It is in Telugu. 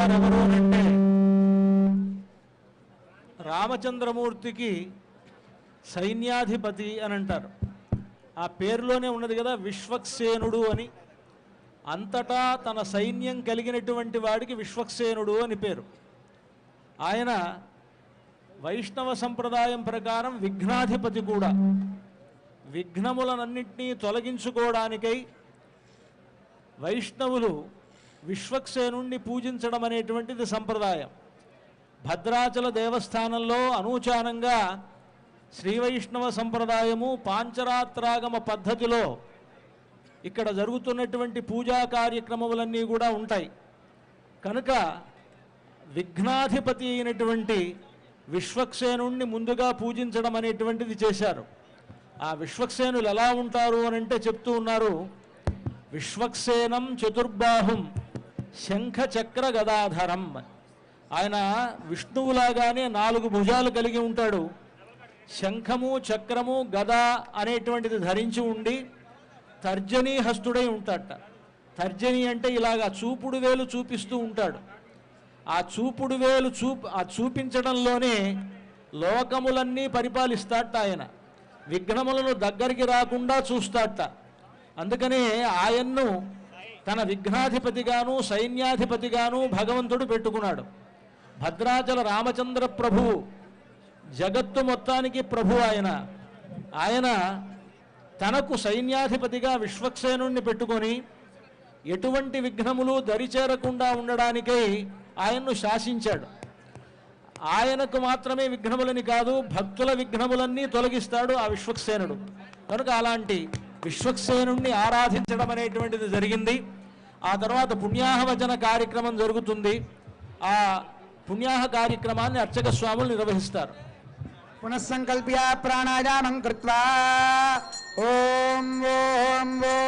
ఎవరు అంటే రామచంద్రమూర్తికి సైన్యాధిపతి అని అంటారు. ఆ పేరులోనే ఉన్నది కదా విశ్వక్సేనుడు అని. అంతటా తన సైన్యం కలిగినటువంటి వాడికి విశ్వక్సేనుడు అని పేరు. ఆయన వైష్ణవ సంప్రదాయం ప్రకారం విఘ్నాధిపతి కూడా. విఘ్నములనన్నింటినీ తొలగించుకోవడానికై వైష్ణవులు విశ్వక్సేనుణ్ణి పూజించడం అనేటువంటిది సంప్రదాయం. భద్రాచల దేవస్థానంలో అనూచానంగా శ్రీ వైష్ణవ సంప్రదాయము పాంచరాత్రాగమ పద్ధతిలో ఇక్కడ జరుగుతున్నటువంటి పూజా కార్యక్రమములన్నీ కూడా ఉంటాయి. కనుక విఘ్నాధిపతి అయినటువంటి విశ్వక్సేనుణ్ణి ముందుగా పూజించడం అనేటువంటిది చేశారు. ఆ విశ్వక్సేనులు ఎలా ఉంటారు అని అంటే చెప్తూ ఉన్నారు. విశ్వక్సేనం చతుర్బాహుం శంఖ చక్ర గదాధరం ఆయన విష్ణువులాగానే నాలుగు భుజాలు కలిగి ఉంటాడు. శంఖము చక్రము గద అనేటువంటిది ధరించి ఉండి తర్జనీ హస్తుడై ఉంటాడట. తర్జని అంటే ఇలాగా చూపుడు వేలు చూపిస్తూ ఉంటాడు. ఆ చూపుడు వేలు చూపు ఆ చూపించడంలోనే లోకములన్నీ పరిపాలిస్తాడట ఆయన. విఘ్నములను దగ్గరికి రాకుండా చూస్తాడట. అందుకనే ఆయన్ను తన విఘ్నాధిపతిగాను సైన్యాధిపతిగాను భగవంతుడు పెట్టుకున్నాడు. భద్రాచల రామచంద్ర ప్రభువు జగత్తు మొత్తానికి ప్రభు ఆయన. ఆయన తనకు సైన్యాధిపతిగా విశ్వక్సేనుణ్ణి పెట్టుకొని ఎటువంటి విఘ్నములు దరిచేరకుండా ఉండడానికై ఆయన్ను శాసించాడు. ఆయనకు మాత్రమే విఘ్నములని కాదు భక్తుల విఘ్నములన్నీ తొలగిస్తాడు ఆ విశ్వక్సేనుడు. కనుక అలాంటి విశ్వక్సేనుణ్ణి ఆరాధించడం అనేటువంటిది జరిగింది. ఆ తర్వాత పుణ్యాహవచన కార్యక్రమం జరుగుతుంది. ఆ పుణ్యాహ కార్యక్రమాన్ని అర్చక స్వాములు నిర్వహిస్తారు. పునఃసంకల్ప్య ప్రాణాయామం కృత్వా. ఓం ఓం ఓం.